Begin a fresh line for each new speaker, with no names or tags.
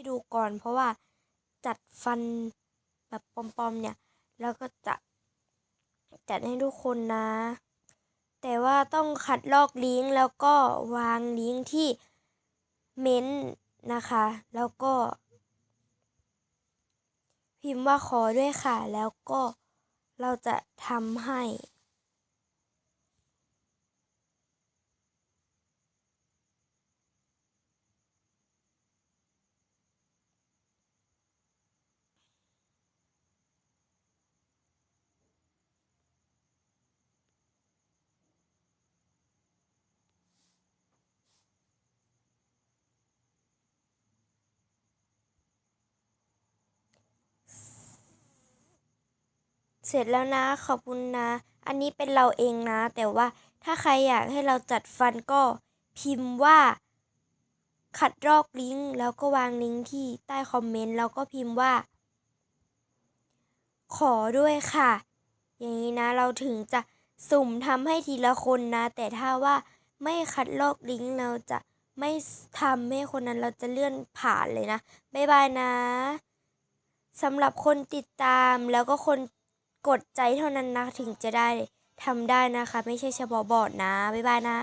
ให้ดูก่อน เพราะว่าจัดฟันแบบปลอมๆเนี่ย แล้วก็จะจัดให้ทุกคนนะ แต่ว่าต้องคัดลอกลิงก์แล้วก็วางลิงก์ที่เม้นนะคะ แล้วก็ พิมพ์ว่าขอด้วยค่ะ แล้วก็เราจะทำให้ เสร็จแล้วนะขอบคุณนะ อันนี้เป็นเราเองนะ แต่ว่าถ้าใครอยากให้เราจัดฟันก็พิมพ์ว่าคัดลอกลิงก์แล้วก็วางลิงก์ที่ใต้คอมเมนต์แล้วก็พิมพ์ว่า ขอด้วยค่ะ อย่างนี้นะเราถึงจะสุ่มทำให้ทีละคนนะ แต่ถ้าว่าไม่คัดลอกลิงก์เราจะไม่ทำให้คนนั้นเราจะเลื่อนผ่านเลยนะ บ๊ายบายนะสำหรับคนติดตามแล้วก็คน กดใจเท่านั้นนะถึงจะได้ทำได้นะคะ ไม่ใช่เฉพาะบอร์ดนะ บ๊ายบายนะ